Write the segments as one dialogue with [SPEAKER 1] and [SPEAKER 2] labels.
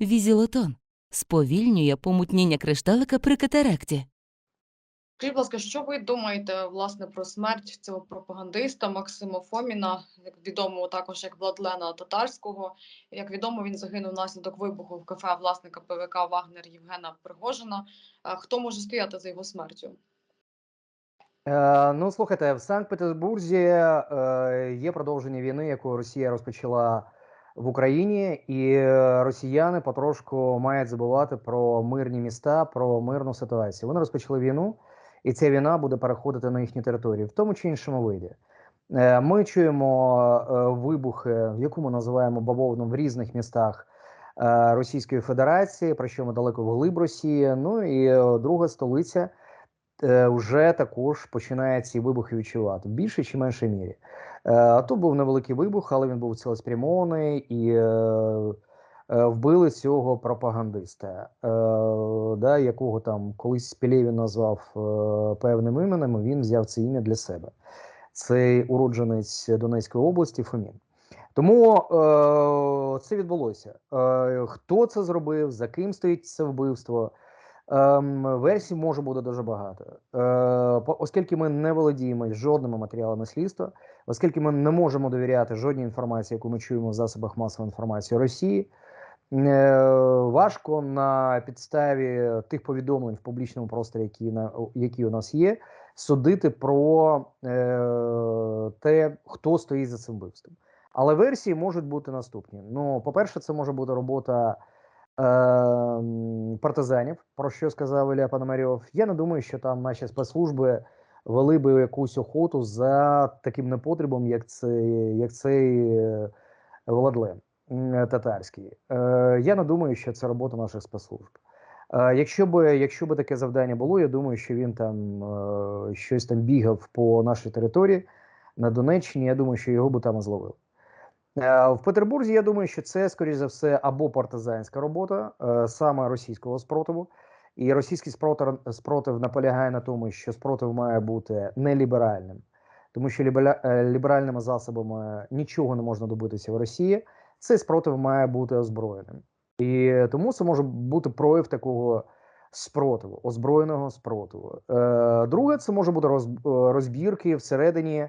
[SPEAKER 1] Візілотон сповільнює помутніння кришталика при катаракті.
[SPEAKER 2] Скажіть, будь ласка, що ви думаєте власне про смерть цього пропагандиста Максима Фоміна, як відомого також як Владлена Татарського? Як відомо, він загинув внаслідок вибуху в кафе власника ПВК Вагнер Євгена Пригожина. Хто може стояти за його смертю?
[SPEAKER 3] Е, ну, слухайте, в Санкт-Петербурзі е, є продовження війни, яку Росія розпочала в Україні, і е, росіяни потрошку мають забувати про мирні міста, про мирну ситуацію. Вони розпочали війну, і ця війна буде переходити на їхні території, в тому чи іншому виді. Е, Ми чуємо е, вибухи, в яку ми називаємо бавовну в різних містах Російської Федерації, причому далеко вглиб Росії. Ну і друга столиця вже також починає ці вибухи відчувати в більшій чи меншій мірі. Е, Тут був невеликий вибух, але він був цілеспрямований і е, вбили цього пропагандиста, е, да, якого там колись Пілєвін назвав е, певним іменем. Він взяв це ім'я для себе. Цей уродженець Донецької області Фомін. Тому е, це відбулося. Е, хто це зробив, за ким стоїть це вбивство? Ем, версій може бути дуже багато. Е, оскільки ми не володіємо жодними матеріалами слідства, оскільки ми не можемо довіряти жодній інформації, яку ми чуємо в засобах масової інформації Росії, е, важко на підставі тих повідомлень в публічному просторі, які, на, які у нас є, судити про е, те, хто стоїть за цим вбивством. Але версії можуть бути наступні. Ну, по-перше, це може бути робота партизанів, про що сказав Ілля Пономарьов. Я не думаю, що там наші спецслужби вели би якусь охоту за таким непотребом, як цей, як цей е, Владлен татарський. Е, я не думаю, що це робота наших спецслужб. Е, якщо би, якщо би таке завдання було, я думаю, що він там щось там бігав по нашій території на Донеччині. Я думаю, що його би там і зловили. Е, В Петербурзі я думаю, що це, скоріш за все, або партизанська робота е, саме російського спротиву. І російський спротив, спротив наполягає на тому, що спротив має бути неліберальним, тому що е, ліберальними засобами нічого не можна добитися в Росії. Цей спротив має бути озброєним. І тому це може бути прояв такого спротиву, озброєного спротиву. Друге, це може бути розбірки всередині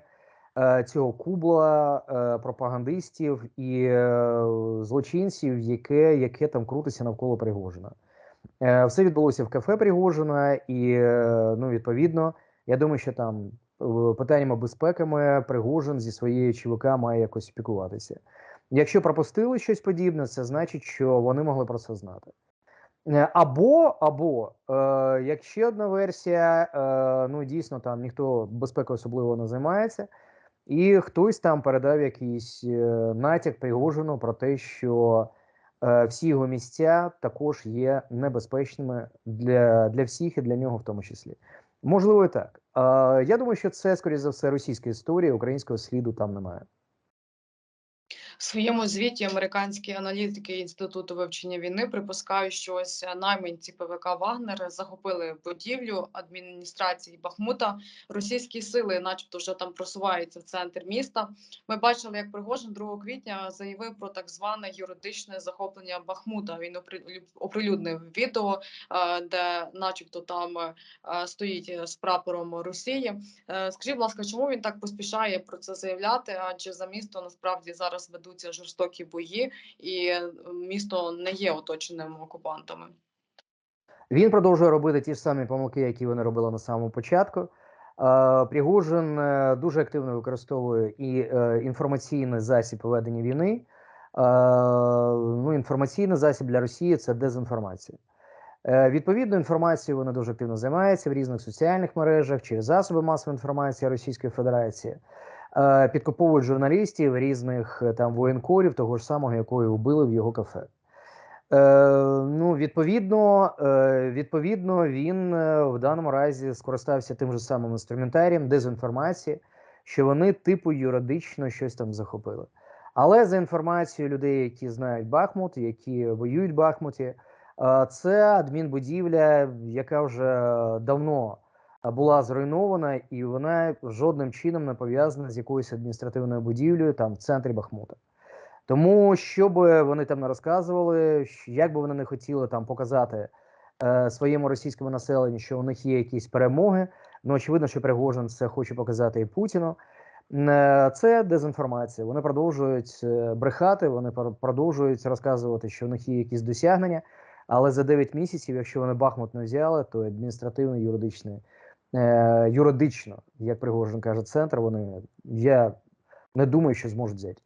[SPEAKER 3] цього кубла е, пропагандистів і е, злочинців, яке, яке там крутиться навколо Пригожина. Е, Все відбулося в кафе Пригожина, і е, ну, відповідно, я думаю, що там е, питаннями безпеками Пригожин зі своєю ЧВК має якось опікуватися. Якщо пропустили щось подібне, це значить, що вони могли про це знати. Е, Або, або е, як ще одна версія, е, ну дійсно там ніхто безпекою особливо не займається, і хтось там передав якийсь е, натяк Пригожину про те, що е, всі його місця також є небезпечними для, для всіх і для нього в тому числі. Можливо, і так. Я думаю, що це, скоріш за все, російська історія, українського сліду там немає.
[SPEAKER 2] В своєму звіті американські аналітики інституту вивчення війни припускають, що ось найманці ПВК Вагнер захопили будівлю адміністрації Бахмута. Російські сили, начебто, вже там просуваються в центр міста. Ми бачили, як Пригожин 2 квітня заявив про так зване юридичне захоплення Бахмута. Він опри- оприлюднив відео, е, де, начебто, там е, стоїть з прапором Росії. Е, Скажіть, будь ласка, чому він так поспішає про це заявляти? Адже за місто насправді зараз ведуться жорстокі бої, і е, місто не є оточеним окупантами.
[SPEAKER 3] Він продовжує робити ті ж самі помилки, які вони робили на самому початку. Е, Пригожин е, дуже активно використовує і інформаційний засіб ведення війни. Ну, інформаційний засіб для Росії це дезінформація. Відповідно, інформацією вони дуже активно займаються в різних соціальних мережах через засоби масової інформації Російської Федерації. Е, Підкуповують журналістів різних е, там воєнкорів, того ж самого, якого і вбили в його кафе. Е, ну, відповідно, е, відповідно, він е, в даному разі скористався тим же самим інструментарієм дезінформації, що вони типу юридично щось там захопили. Але за інформацією людей, які знають Бахмут, які воюють в Бахмуті, е, це адмінбудівля, яка вже давно була зруйнована, і вона жодним чином не пов'язана з якоюсь адміністративною будівлею там в центрі Бахмута. Тому, що би вони там не розказували, як би вони не хотіли там показати е, своєму російському населенню, що у них є якісь перемоги. Ну, очевидно, що Пригожин це хоче показати і Путіну. Е, Це дезінформація. Вони продовжують е, брехати, вони продовжують розказувати, що у них є якісь досягнення. Але за 9 місяців, якщо вони Бахмут не взяли, то адміністративно, юридично, е, юридично, як Пригожин каже, центр, вони я не думаю, що зможуть взяти.